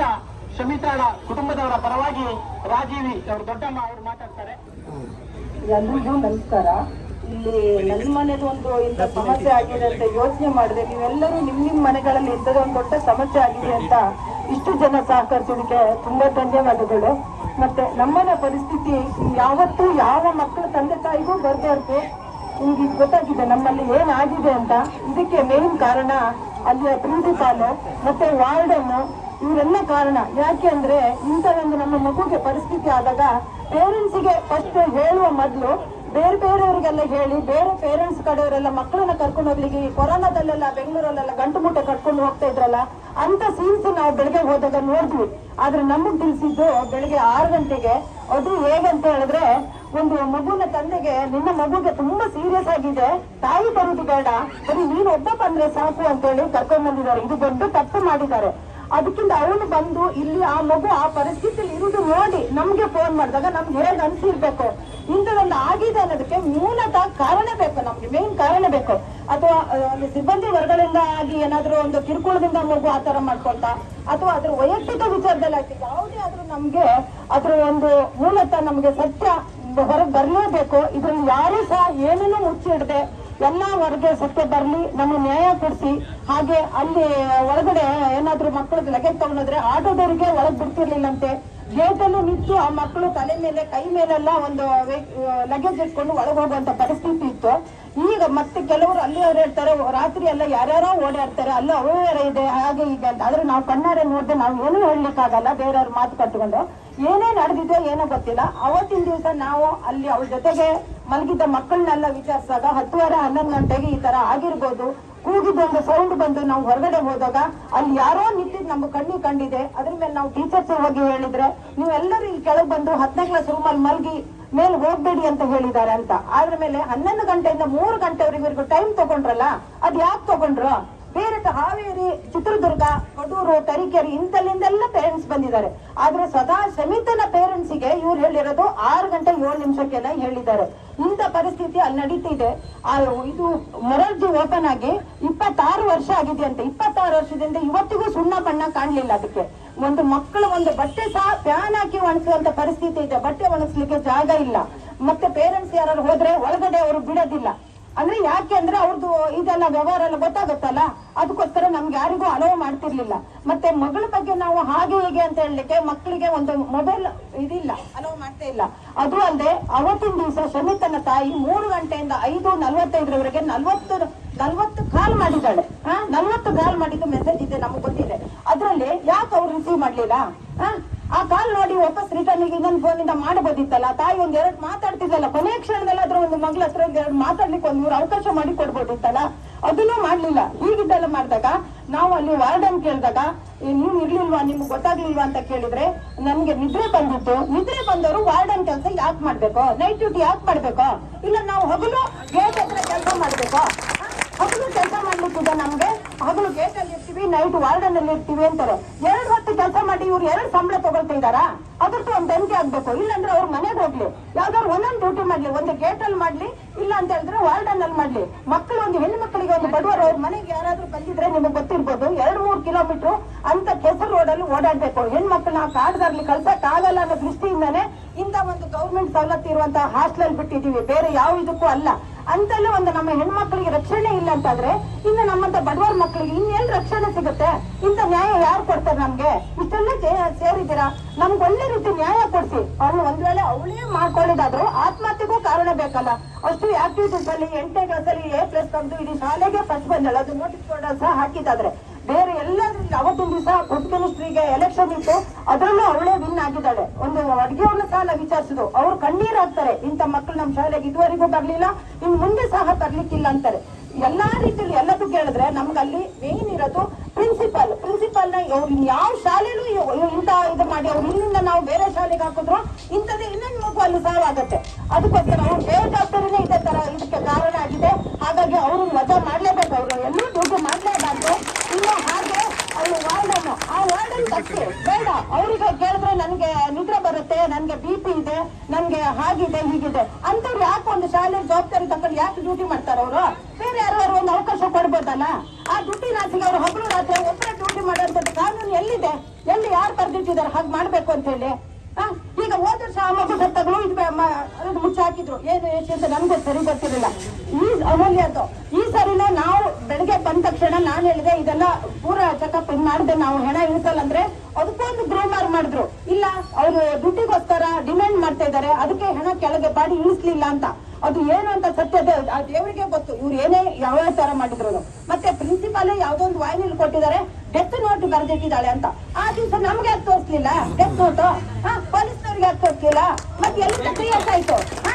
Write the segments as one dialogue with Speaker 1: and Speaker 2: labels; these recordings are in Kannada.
Speaker 1: ಇಲ್ಲಿಂದ ಶಮಿತಾಳ ಕುಟುಂಬದವರ ಪರವಾಗಿ ರಾಜೀವಿ ಅವರು ದೊಡ್ಡಮ್ಮ ಅವರು ಮಾತಾಡ್ತಾರೆ.
Speaker 2: ಎಲ್ರಿಗೂ ನಮಸ್ಕಾರ. ಇಲ್ಲಿ ನನ್ನ ಮನೆದು ಒಂದು ಇಂಥ ಸಮಸ್ಯೆ ಆಗಿದೆ ಅಂತ ಯೋಚನೆ ಮಾಡಿದೆ. ನೀವೆಲ್ಲರೂ ನಿಮ್ ನಿಮ್ ಮನೆಗಳಲ್ಲಿ ಇಂಥದೊಂದು ದೊಡ್ಡ ಸಮಸ್ಯೆ ಆಗಿದೆ ಅಂತ ಇಷ್ಟು ಜನ ಸಹಕರಿಸೋದಕ್ಕೆ ತುಂಬಾ ಧನ್ಯವಾದಗಳು. ಮತ್ತೆ ನಮ್ಮನೆ ಪರಿಸ್ಥಿತಿ ಯಾವತ್ತೂ ಯಾವ ಮಕ್ಕಳ ತಂದೆ ತಾಯಿಗೂ ಬರ್ಬಾರ್ದು ನಿಮ್ಗೆ ಗೊತ್ತಾಗಿದೆ ನಮ್ಮಲ್ಲಿ ಏನಾಗಿದೆ ಅಂತ. ಇದಕ್ಕೆ ಮೇನ್ ಕಾರಣ ಅಲ್ಲಿಯ ಪ್ರಿನ್ಸಿಪಾಲ್ ಮತ್ತೆ ವಾರ್ಡನ್ ಇವರೆಲ್ಲ ಕಾರಣ. ಯಾಕೆ ಅಂದ್ರೆ ಒಂದು ನಮ್ಮ ಮಗುಗೆ ಪರಿಸ್ಥಿತಿ ಆದಾಗ ಪೇರೆಂಟ್ಸಿಗೆ ಫಸ್ಟ್ ಹೇಳುವ ಮೊದಲು ಬೇರೆ ಬೇರೆಯವರಿಗೆಲ್ಲ ಹೇಳಿ, ಬೇರೆ ಪೇರೆಂಟ್ಸ್ ಕಡೆಯವರೆಲ್ಲ ಮಕ್ಕಳನ್ನ ಕರ್ಕೊಂಡು ಹೋಗ್ಲಿಕ್ಕೆ ಈ ಕೊರೋನಾದಲ್ಲೆಲ್ಲ ಬೆಂಗಳೂರಲ್ಲೆಲ್ಲ ಗಂಟು ಮೂಟೆ ಕಟ್ಕೊಂಡು ಹೋಗ್ತಾ ಇದ್ರಲ್ಲ, ಅಂತ ಸೀನ್ಸ್ ನಾವು ಬೆಳಗ್ಗೆ ಹೋದಾಗ ನೋಡಿದ್ವಿ. ಆದ್ರೆ ನಮಗ್ ತಿಳಿಸಿದ್ದು ಬೆಳಿಗ್ಗೆ ಆರು ಗಂಟೆಗೆ. ಅದು ಹೇಗಂತ ಹೇಳಿದ್ರೆ ಒಂದು ಮಗುನ ತಂದೆಗೆ, ನಿನ್ನ ಮಗುಗೆ ತುಂಬಾ ಸೀರಿಯಸ್ ಆಗಿದೆ, ತಾಯಿ ಬರುದು ಬೇಡ, ಬರೀ ನೀನ್ ಒಬ್ಬ ಬಂದ್ರೆ ಸಾಕು ಅಂತೇಳಿ ಕರ್ಕೊಂಡ್ ಬಂದಿದ್ದಾರೆ. ಇದು ದೊಡ್ಡ ತಪ್ಪು ಮಾಡಿದ್ದಾರೆ. ಅದಕ್ಕಿಂತ ಅವನು ಬಂದು ಇಲ್ಲಿ ಆ ಮಗು ಆ ಪರಿಸ್ಥಿತಿಯಲ್ಲಿ ಇರುವುದು ನೋಡಿ ನಮ್ಗೆ ಫೋನ್ ಮಾಡಿದಾಗ ನಮ್ಗೆ ಹೇಗೆ ಅನ್ಸಿರ್ಬೇಕು. ಇಂಥದೊಂದು ಆಗಿದೆ ಅನ್ನೋದಕ್ಕೆ ಮೂಲತಃ ಕಾರಣ ಬೇಕು ನಮ್ಗೆ ಮೇನ್ ಕಾರಣ ಬೇಕು. ಅಥವಾ ಆ, ಸಿಬ್ಬಂದಿ ವರ್ಗದಿಂದ ಆಗಿ ಏನಾದ್ರೂ ಒಂದು ಕಿರುಕುಳದಿಂದ ಮಗು ಆತರ ಮಾಡ್ಕೊಳ್ತಾ ಅಥವಾ ಅದ್ರ ವೈಯಕ್ತಿಕ ವಿಚಾರದಲ್ಲಿ ಆಯ್ತು ಯಾವುದೇ ಆದ್ರೂ ನಮ್ಗೆ ಅದ್ರ ಒಂದು ಮೂಲತಃ ನಮ್ಗೆ ಸತ್ಯ ಹೊರಗೆ ಬರಲೇಬೇಕು. ಇದ್ರಲ್ಲಿ ಯಾರು ಸಹ ಏನನ್ನೂ ಮುಚ್ಚಿಡದೆ ಎಲ್ಲಾ ವರ್ಗ ಸತ್ಯ ಬರ್ಲಿ, ನಮ್ಮ ನ್ಯಾಯ ಕೊಡಿಸಿ, ಹಾಗೆ ಅಲ್ಲಿ ಒಳಗಡೆ ಏನಾದ್ರೂ ಮಕ್ಕಳು ಲಗೇಜ್ ತಗೊಂಡ್ರೆ ಆಟೋದವರಿಗೆ ಒಳಗ್ ಬಿಡ್ತಿರ್ಲಿಲ್ಲಂತೆ. ಗೇಟ್ ಅಲ್ಲೂ ನಿಂತು ಆ ಮಕ್ಕಳು ತಲೆ ಮೇಲೆ, ಕೈ ಮೇಲೆಲ್ಲ ಒಂದು ಲಗೇಜ್ ಇಟ್ಕೊಂಡು ಒಳಗೆ ಹೋಗುವಂತ ಪರಿಸ್ಥಿತಿ ಇತ್ತು. ಈಗ ಮತ್ತೆ ಕೆಲವರು ಅಲ್ಲಿ ಅವ್ರು ಹೇಳ್ತಾರೆ, ರಾತ್ರಿ ಎಲ್ಲ ಯಾರ್ಯಾರೋ ಓಡಾಡ್ತಾರೆ ಅಲ್ಲೂ ಅವ್ಯವಹಾರ ಇದೆ, ಹಾಗೆ ಈಗ ಅಂತ. ಆದ್ರೆ ನಾವು ಕಣ್ಣಾರೆ ನೋಡಿದ್ರೆ ನಾವು ಏನೂ ಹೇಳಲಿಕ್ಕಾಗಲ್ಲ, ಬೇರೆಯವ್ರ ಮಾತು ಕಟ್ಕೊಂಡು. ಏನೇ ನಡೆದಿದೆ ಏನೋ ಗೊತ್ತಿಲ್ಲ. ಅವತ್ತಿನ ದಿವಸ ನಾವು ಅಲ್ಲಿ ಅವ್ರ ಜೊತೆಗೆ ಮಲಗಿದ್ದ ಮಕ್ಕಳನ್ನೆಲ್ಲ ವಿಚಾರಿಸಿದಾಗ ಹತ್ತುವರೆ ಹನ್ನೊಂದು ಗಂಟೆಗೆ ಈ ತರ ಆಗಿರ್ಬೋದು. ಕೂಗಿದ್ದೊಂದು ಸೌಂಡ್ ಬಂದು ನಾವು ಹೊರಗಡೆ ಹೋದಾಗ ಅಲ್ಲಿ ಯಾರೋ ನಿಂತಿದ್ ನಮ್ಮ ಕಣ್ಣು ಕಂಡಿದೆ. ಅದ್ರ ಮೇಲೆ ನಾವು ಟೀಚರ್ಸ್ ಹೋಗಿ ಹೇಳಿದ್ರೆ, ನೀವೆಲ್ಲರೂ ಇಲ್ಲಿ ಕೆಳಗೆ ಬಂದು ಹತ್ತನೇ ಕ್ಲಾಸ್ ರೂಮಲ್ಲಿ ಮಲಗಿ ಮೇಲೆ ಹೋಗ್ಬೇಡಿ ಅಂತ ಹೇಳಿದ್ದಾರೆ ಅಂತ. ಆದ್ರ ಮೇಲೆ ಹನ್ನೊಂದು ಗಂಟೆಯಿಂದ ಮೂರು ಗಂಟೆವರೆಗೂ ಟೈಮ್ ತಗೊಂಡ್ರಲ್ಲ? ಅದ್ ಯಾಕೆ ತಗೊಂಡ್ರು? ಬೇರೆ ಹಾವೇರಿ, ಚಿತ್ರದುರ್ಗ, ಕಡೂರು, ತರೀಕೆರೆ ಇಂಥಲ್ಲಿಂದೆಲ್ಲ ಪೇರೆಂಟ್ಸ್ ಬಂದಿದ್ದಾರೆ. ಆದ್ರೆ ಸದಾ ಸಮಿತನ ಪೇರೆಂಟ್ಸ್ಗೆ ಇವ್ರು ಹೇಳಿರೋದು ಆರು ಗಂಟೆ ಏಳು ನಿಮಿಷಕ್ಕೆಲ್ಲ ಹೇಳಿದ್ದಾರೆ. ಇಂಥ ಪರಿಸ್ಥಿತಿ ಅಲ್ಲಿ ನಡೀತಿದೆ. ಇದು ಮೊರಾರ್ಜಿ ಓಪನ್ ಆಗಿ ಇಪ್ಪತ್ತಾರು ವರ್ಷ ಆಗಿದೆ ಅಂತ ಇಪ್ಪತ್ತಾರು ವರ್ಷದಿಂದ ಇವತ್ತಿಗೂ ಸುಣ್ಣ ಬಣ್ಣ ಕಾಣ್ಲಿಲ್ಲ ಅದಕ್ಕೆ. ಒಂದು ಮಕ್ಕಳು ಒಂದು ಬಟ್ಟೆ ಸಹ ಫ್ಯಾನ್ ಹಾಕಿ ಒಣಸುವಂತ ಪರಿಸ್ಥಿತಿ ಇದೆ. ಬಟ್ಟೆ ಒಣಸ್ಲಿಕ್ಕೆ ಜಾಗ ಇಲ್ಲ. ಮತ್ತೆ ಪೇರೆಂಟ್ಸ್ ಯಾರು ಹೋದ್ರೆ ಒಳಗಡೆ ಅವರು ಬಿಡೋದಿಲ್ಲ. ಅಂದ್ರೆ ಯಾಕೆ ಅಂದ್ರೆ ಅವ್ರದ್ದು ಇದೆಲ್ಲ ವ್ಯವಹಾರ ಎಲ್ಲ ಗೊತ್ತಾಗುತ್ತಲ್ಲ? ಅದಕ್ಕೋಸ್ಕರ ನಮ್ಗೆ ಯಾರಿಗೂ ಅಲೋ ಮಾಡ್ತಿರ್ಲಿಲ್ಲ. ಮತ್ತೆ ಮಗಳ ಬಗ್ಗೆ ನಾವು ಹಾಗೆ ಹೀಗೆ ಅಂತ ಹೇಳಲಿಕ್ಕೆ ಮಕ್ಕಳಿಗೆ ಒಂದು ಮೊಬೈಲ್ ಇದಿಲ್ಲ ಅಲೋ ಮಾಡ್ತಾ ಇಲ್ಲ. ಅದು ಅಲ್ಲದೆ ಅವತ್ತಿನ ದಿವಸ ಶಮಿತನ ತಾಯಿ ಮೂರು ಗಂಟೆಯಿಂದ ಐದು ನಲ್ವತ್ತೈದರವರೆಗೆ ನಲ್ವತ್ತು ನಲ್ವತ್ತು ಕಾಲ್ ಮಾಡಿದ್ದಾಳೆ. ಹಾ, ನಲ್ವತ್ತು ಕಾಲ್ ಮಾಡಿದ್ದು ಮೆಸೇಜ್ ಇದೆ, ನಮ್ಗೆ ಗೊತ್ತಿದೆ. ಅದರಲ್ಲಿ ಯಾಕೆ ಅವ್ರು ರಿಸೀವ್ ಮಾಡ್ಲಿಲ್ಲ? ಆ ಕಾಲ್ ನೋಡಿ ವಾಪಸ್ ರಿಟರ್ನ್ ಈಗ ಇನ್ನೊಂದು ಫೋನಿಂದ ಮಾಡಬಹುದಿತ್ತಲ್ಲ ತಾಯಿ ಒಂದ್ ಎರಡು ಮಾತಾಡ್ತಿದ್ದಲ್ಲ ಕೊನೆಯ ಕ್ಷಣದಲ್ಲಾದ್ರೂ ಒಂದು ಮಗಳ ಹತ್ರ ಒಂದ್ ಎರಡು ಮಾತಾಡ್ಲಿಕ್ಕೆ ಒಂದು ಇವ್ರು ಅವಕಾಶ ಮಾಡಿ ಕೊಡ್ಬೋದಿತ್ತಲ್ಲ? ಅದನ್ನೂ ಮಾಡ್ಲಿಲ್ಲ. ಹೀಗಿದ್ದೆಲ್ಲ ಮಾಡಿದಾಗ, ನಾವು ಅಲ್ಲಿ ವಾರ್ಡನ್ ಕೇಳಿದಾಗ ನೀವು ಇರ್ಲಿಲ್ವಾ? ನಿಮ್ಗೆ ಗೊತ್ತಾಗ್ಲಿಲ್ವಾ? ಅಂತ ಕೇಳಿದ್ರೆ ನಮ್ಗೆ ನಿದ್ರೆ ಬಂದಿತ್ತು. ನಿದ್ರೆ ಬಂದವರು ವಾರ್ಡನ್ ಕೆಲಸ ಯಾಕೆ ಮಾಡ್ಬೇಕು? ನೈಟ್ ಡ್ಯೂಟಿ ಯಾಕೆ ಮಾಡ್ಬೇಕು? ಇಲ್ಲ, ನಾವು ಹಗಲು ಗೇಟ್ ಹತ್ರ ಕೆಲಸ ಮಾಡ್ಬೇಕು. ಹಗಲು ಕೆಲಸ ಮಾಡ್ಲಿಕ್ಕಿದೆ ನಮ್ಗೆ. ಹಗಲು ಗೇಟ್ ಅಲ್ಲಿ ಇರ್ತೀವಿ ನೈಟ್ ವಾರ್ಡನ್ ಅಲ್ಲಿ ಇರ್ತೀವಿ ಅಂತಾರೆ. ಎರಡು ಕೆಲಸ ಮಾಡಿ ಇವ್ರು ಎರಡು ಸಂಬಳ ತಗೊಳ್ತಾ ಇದಾರಾ ಅದ್ರದ್ದು ಒಂದು ದಂಗೆ ಆಗ್ಬೇಕು. ಇಲ್ಲಾಂದ್ರೆ ಅವ್ರ ಮನೆಗೆ ಹೋಗ್ಲಿ. ಯಾವ್ದಾದ್ರು ಒಂದೊಂದು ಡ್ಯೂಟಿ ಮಾಡ್ಲಿ. ಒಂದು ಗೇಟ್ ಅಲ್ಲಿ ಮಾಡ್ಲಿ, ಇಲ್ಲ ಅಂತ ಹೇಳಿದ್ರೆ ವಾರ್ಡನ್ ಅಲ್ಲಿ ಮಾಡ್ಲಿ. ಮಕ್ಕಳು ಒಂದು ಹೆಣ್ಣು ಮಕ್ಕಳಿಗೆ ಒಂದು ಬಡವರು ಅವ್ರ ಮನೆಗೆ ಯಾರಾದ್ರೂ ಬಂದಿದ್ರೆ ನಿಮಗೆ ಗೊತ್ತಿರ್ಬೋದು, ಎರಡು ಮೂರು ಕಿಲೋಮೀಟರ್ ಅಂತ ಕೆಸರು ರೋಡಲ್ಲಿ ಓಡಾಡ್ಬೇಕು. ನಾವು ಕಾಡ್ದಾಗ್ಲಿ ಕಳ್ಸಕ್ ಆಗಲ್ಲ ಅನ್ನೋ ದೃಷ್ಟಿಯಿಂದಾನೆ ಇಂತ ಒಂದು ಗೌರ್ಮೆಂಟ್ ಸವಲತ್ತು ಇರುವಂತಹ ಹಾಸ್ಟೆಲ್ ಬಿಟ್ಟಿದೀವಿ ಬೇರೆ ಯಾವ ಇದಕ್ಕೂ ಅಲ್ಲ. ಅಂತೆಲ್ಲ ಒಂದು ನಮ್ಮ ಹೆಣ್ಮಕ್ಳಿಗೆ ರಕ್ಷಣೆ ಇಲ್ಲ ಅಂತಂದ್ರೆ, ಇನ್ನು ನಮ್ಮಂತ ಬಡವರ ಮಕ್ಕಳಿಗೆ ಇನ್ನೇನ್ ರಕ್ಷಣೆ ಸಿಗುತ್ತೆ? ಇಂತ ನ್ಯಾಯ ಯಾರು ಕೊಡ್ತಾರೆ ನಮ್ಗೆ? ಇಷ್ಟೆಲ್ಲ ಸೇರಿದ್ದೀರಾ? ನಮ್ಗೆ ಒಳ್ಳೆ ರೀತಿ ನ್ಯಾಯ ಕೊಡ್ಸಿ. ಅವಳು ಒಂದ್ ವೇಳೆ ಅವಳೇ ಮಾಡ್ಕೊಳ್ಳೋದಾದ್ರು ಆತ್ಮಹತ್ಯೆಗೂ ಕಾರಣ ಬೇಕಲ್ಲ. ಅಷ್ಟು ಆಕ್ಟಿವಿಟೀಸ್ ಅಲ್ಲಿ, ಎಂಟನೇ ಕ್ಲಾಸ್ ಅಲ್ಲಿ ಎ ಪ್ಲಸ್ ತಂದು ಇಡೀ ಶಾಲೆಗೆ ಫಸ್ಟ್ ಬಂದಳು. ಅದು ನೋಟಿಸ್ ಬೋರ್ಡ್ ಸಹ ಹಾಕಿದಾದ್ರೆ ಅವತ್ತಿನ ದಿವಸ ಫುಡ್ ಮಿನಿಸ್ಟ್ರಿಗೆ ಎಲೆಕ್ಷನ್ ಇತ್ತು. ಅದರಲ್ಲೂ ಅವಳೇ ವಿನ್ ಆಗಿದ್ದಾಳೆ. ಒಂದು ಅಡುಗೆಯವ್ರನ್ನ ಸಹ ನಾವು ವಿಚಾರಿಸಿದ್ರು ಅವ್ರು ಕಣ್ಣೀರಾಗ್ತಾರೆ. ಇಂಥ ಮಕ್ಕಳು ನಮ್ಮ ಶಾಲೆಗೆ ಇದುವರೆಗೂ ಬರ್ಲಿಲ್ಲ. ಇನ್ ಮುಂದೆ ಸಹ ಬರ್ಲಿಕ್ಕಿಲ್ಲ ಅಂತಾರೆ. ಎಲ್ಲಾ ರೀತಿಯಲ್ಲಿ ಎಲ್ಲದಕ್ಕೂ ಕೇಳಿದ್ರೆ ನಮ್ಗಲ್ಲಿ ಮೇನ್ ಇರೋದು ಪ್ರಿನ್ಸಿಪಾಲ್ ಪ್ರಿನ್ಸಿಪಾಲ್ನ ಅವ್ರು ಯಾವ ಶಾಲೆನೂ ಇಂಥ ಇದು ಮಾಡಿ ಅವ್ರು ಇಲ್ಲಿಂದ ನಾವು ಬೇರೆ ಶಾಲೆಗೆ ಹಾಕಿದ್ರು ಇಂಥದ್ದೇ ಇನ್ನೊಂದು ಮಗು ಅಲ್ಲಿ ಸಾವಾಗತ್ತೆ. ಅದಕ್ಕೋಸ್ಕರ ಅವ್ರು ಬೇರೆ ಇದೇ ತರ ಇದಕ್ಕೆ ಕಾರಣ ಆಗಿದೆ ಹಾಗಾಗಿ ಅವರು ವಜಾ ಮಾಡ್ಲೇಬೇಕು ಅವರು ಎಲ್ಲೂ ಡ್ಯೂಟಿ ಮಾಡ್ಲೇಬಾರ್ದು ಇನ್ನು ಹಾಗೆ ಅಲ್ಲಿ ವಾರ್ಡನ್ ಆ ವಾರ್ಡನ್ ತಪ್ಪು ಬೇಡ. ಅವರಿಗೆ ಕೇಳಿದ್ರೆ ನನ್ಗೆ ನಿದ್ರೆ ಬರುತ್ತೆ, ನನ್ಗೆ ಬಿ ಪಿ ಇದೆ, ನನ್ಗೆ ಹಾಗಿದೆ, ಹೀಗಿದೆ. ಅಂತವ್ರು ಯಾಕೆ ಒಂದು ಶಾಲೆ ಜವಾಬ್ದಾರಿ ತಕೊಂಡು ಯಾಕೆ ಡ್ಯೂಟಿ ಮಾಡ್ತಾರೆ ಅವರು? ಬೇರೆ ಯಾರು ಒಂದು ಅವಕಾಶ ಕೊಡ್ಬೋದಲ್ಲ? ಆ ಡ್ಯೂಟಿ ನಾಸಿಗೆ ಅವರು ಹಗಲು ರಾತ್ರಿ ಒಬ್ಬರೇ ಡ್ಯೂಟಿ ಮಾಡೋಂಥದ್ದು ಕಾನೂನು ಎಲ್ಲಿದೆ? ಎಲ್ಲಿ ಯಾರು ಬರ್ದಿಟ್ಟಿದ್ದಾರೆ? ಹಾಗೆ ಮಾಡ್ಬೇಕು ಅಂತ ಹೇಳಿ. ಈಗ ಹೋದ ವರ್ಷ ಆ ಮಗು ಸತ್ತಗಳು ಇದು ಬೆ- ಮ- ಅದು ಮುಚ್ಚಿ ಹಾಕಿದ್ರು ಏನು ಎಷ್ಟು ಅಂತ ನಮ್ಗೆ ಸರಿ ಗೊತ್ತಿರಲಿಲ್ಲ. ಈ ಅಮೂಲ್ಯ ಈ ಸರಿನ ನಾವು ಬಂದ ತಕ್ಷಣ ನಾನ್ ಹೇಳಿದೆ, ಇದೆಲ್ಲ ಪೂರ ಚೆಕಪ್ ಮಾಡಿದೆ ನಾವು ಹೆಣ ಇಳಿಸಲ್ಲ ಅಂದ್ರೆ ಅದಕ್ಕೊಂದು ಗ್ರೂಮರ್ ಮಾಡಿದ್ರು. ಇಲ್ಲ, ಅವರು ದುಡ್ಡಿಗೋಸ್ಕರ ಡಿಮ್ಯಾಂಡ್ ಮಾಡ್ತಾ ಇದ್ದಾರೆ ಅದಕ್ಕೆ ಹೆಣ ಕೆಳಗೆ ಬಾಡಿ ಇಳಿಸ್ಲಿಲ್ಲ ಅಂತ. ಅದು ಏನು ಅಂತ ಸತ್ಯತೆ ಆ ದೇವರಿಗೆ ಗೊತ್ತು, ಇವ್ರು ಏನೇ ಯಾವ ತರ ಮಾಡಿದ್ರು ಮತ್ತೆ ಪ್ರಿನ್ಸಿಪಾಲ್ ಯಾವ್ದೋ ಒಂದು ಕೊಟ್ಟಿದ್ದಾರೆ ಡೆತ್ ನೋಟ್ ಬರೆದಿಟ್ಟಿದ್ದಾಳೆ ಅಂತ. ಆ ದಿವಸ ನಮ್ಗೆ ಯಾಕೆ ತೋರಿಸ್ಲಿಲ್ಲ? ಡೆತ್ ನೋಟ್ ಪೊಲೀಸ್ನವ್ರಿಗೆ ಯಾಕೆ ತೋರಿಸ್ಲಿಲ್ಲ? ಮತ್ತೆ ಎಲ್ಲಿಂದ ಕ್ರಿಯೇಟ್ ಆಯ್ತು? ಆ?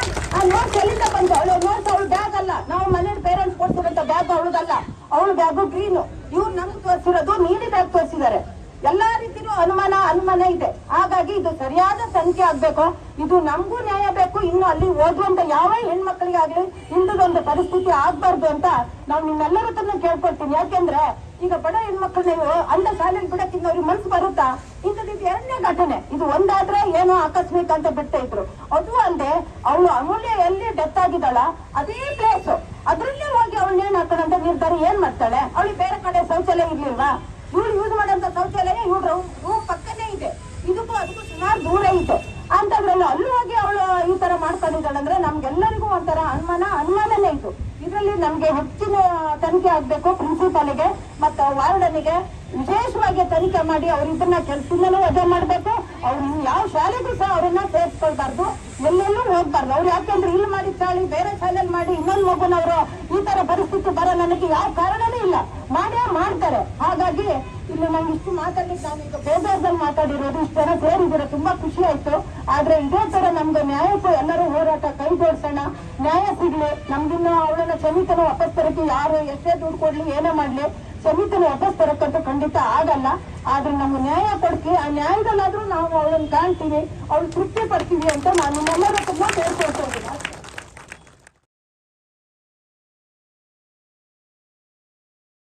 Speaker 2: ನೋಟ್ ಎಲ್ಲಿಂದ ಅವಳು ಅವಳು ಬ್ಯಾಗ್ ಅಲ್ಲ ನಾವು ಮನೇಲಿ ಪೇರೆಂಟ್ಸ್ ಕೊಡ್ತಿರೋಂತ ಬ್ಯಾಗ್ ಅವಳದಲ್ಲ ಅವಳು ಬ್ಯಾಗು ಗ್ರೀನು ಇವ್ರು ನಮ್ಗೆ ತೋರಿಸಿರೋದು ಬ್ಯಾಗ್ ತೋರಿಸಿದ್ದಾರೆ ಎಲ್ಲಾ ರೀತಿನೂ ಅನುಮಾನ ಅನುಮಾನ ಇದೆ. ಹಾಗಾಗಿ ಇದು ಸರಿಯಾದ ಸಂಖ್ಯೆ ಆಗ್ಬೇಕು. ಇದು ನಮಗೂ ನ್ಯಾಯ ಬೇಕು. ಇನ್ನು ಅಲ್ಲಿ ಓದುವಂತ ಯಾವ ಹೆಣ್ಮಕ್ಳಿಗಾಗ್ಲಿ ಇಂಥದೊಂದು ಪರಿಸ್ಥಿತಿ ಆಗ್ಬಾರ್ದು ಅಂತ ನಾವು ನಿಮ್ಮೆಲ್ಲರ ಹತ್ರನೂ ಕೇಳ್ಕೊಳ್ತೀನಿ. ಯಾಕೆಂದ್ರೆ, ಈಗ ಬಡ ಹೆಣ್ಮಕ್ಳನ್ನ ಅಂದ ಶಾಲೆಗೆ ಬಿಡಕ್ಕಿಂತ ಅವ್ರಿಗೆ ಮನ್ಸು ಬರುತ್ತಾ? ಇಂಥದ್ದು ಎರಡನೇ ಘಟನೆ. ಇದು ಒಂದಾದ್ರೆ ಏನೋ ಆಕಸ್ಮಿಕ ಅಂತ ಬಿಡ್ತಾ ಇದ್ರು. ಅದು ಅಂದೆ ಅವಳು ಅಮೂಲ್ಯ ಎಲ್ಲಿ ಡೆತ್ ಆಗಿದ್ದಾಳ? ಅದೇ ಪ್ಲೇಸ್ ಅದ್ರಲ್ಲೇ ಹೋಗಿ ಅವಳು ನೇಣು ಹಾಕೋಣಂತ ಏನ್ ಮಾಡ್ತಾಳೆ? ಅವಳಿಗೆ ಬೇರೆ ಕಡೆ ಶೌಚಾಲಯ ಇರ್ಲಿಲ್ವಾ? ಇವ್ರು ಯೂಸ್ ಮಾಡೋಂಥ ಶೌಚಾಲಯ ಇವ್ರ ಪಕ್ಕನೇ ಇದೆ. ಇದಕ್ಕೂ ಅದಕ್ಕೂ ಸುಮಾರು ದೂರ ಇದೆ. ಅಂತದ್ರಲ್ಲಿ ಅಲ್ಲೂ ಹೋಗಿ ಅವಳು ಈ ತರ ಮಾಡ್ಕೊಂಡಿದ್ದಾಳಂದ್ರೆ ನಮ್ಗೆಲ್ಲರಿಗೂ ಒಂಥರ ಅನುಮಾನ, ಅನುಮಾನನೇ ಇದು. ಇದರಲ್ಲಿ ನಮ್ಗೆ ಹೆಚ್ಚಿನ ತನಿಖೆ ಆಗ್ಬೇಕು ಪ್ರಿನ್ಸಿಪಾಲಿಗೆ ಮತ್ತು ವಾರ್ಡನಿಗೆ. ವಿಶೇಷವಾಗಿ ತನಿಖೆ ಮಾಡಿ ಅವ್ರಿದ್ದನ್ನ ಕೆಲಸದಿಂದಲೂ ವಜಾ ಮಾಡ್ಬೇಕು. ಅವ್ರು ಯಾವ ಶಾಲೆಗೂ ಸಹ ಅವ್ರನ್ನ ಸೇರಿಸ್ಕೊಳ್ಬಾರ್ದು ಎಲ್ಲೆಲ್ಲೂ ಹೋಗ್ಬಾರ್ದು. ಅವ್ರು ಯಾಕೆಂದ್ರೆ ಇಲ್ಲಿ ಮಾಡಿ ತಾಳಿ, ಬೇರೆ ಶಾಲೆಯಲ್ಲಿ ಮಾಡಿ ಇನ್ನೊಂದು ಮಗುನವರು ಈ ತರ ಪರಿಸ್ಥಿತಿ ಬರೋ ನನಗೆ ಯಾವ ಕಾರಣನೂ ಇಲ್ಲ. ಮಾಡೇ ಮಾಡ್ತಾರೆ. ಹಾಗಾಗಿ ಇಲ್ಲಿ ನಂಗೆ ಇಷ್ಟು ಮಾತಾಡ್ಲಿಕ್ಕೆ ನಾನು ಮಾತಾಡಿರೋದು, ಇಷ್ಟು ಜನ ಸೇರಿದ್ರೆ ತುಂಬಾ ಖುಷಿ ಆಯ್ತು. ಆದ್ರೆ ಇದೇ ತರ ನಮ್ಗೆ ನ್ಯಾಯಕ್ಕೂ ಎಲ್ಲರೂ ಹೋರಾಟ ಕೈ ಜೋಡಿಸೋಣ ನ್ಯಾಯ ಸಿಗ್ಲಿ. ನಮ್ಗಿನ್ನ ಅವಳನ್ನ ಸಮಿತನ ವಾಪಸ್ ತರಕ್ಕೆ ಯಾರು ಎಷ್ಟೇ ದುಡ್ಡು ಕೊಡ್ಲಿ, ಏನೇ ಮಾಡ್ಲಿ. ಸಮಿತನ ವಾಪಸ್ ತರಕ್ಕಂತೂ ಖಂಡಿತ ಆಗಲ್ಲ. ಆದ್ರೆ ನಮ್ಗೆ ನ್ಯಾಯ ಕೊಡ್ತೀವಿ ಆ ನ್ಯಾಯದಲ್ಲಾದ್ರೂ ನಾವು ಅವಳನ್ನ ಕಾಣ್ತೀವಿ. ಅವಳು ತೃಪ್ತಿ ಪಡ್ತೀವಿ ಅಂತ ನಾನು ನಿಮ್ಮೆಲ್ಲರ ತುಂಬ ಕೇಳ್ಕೊಳ್ತೀನಿ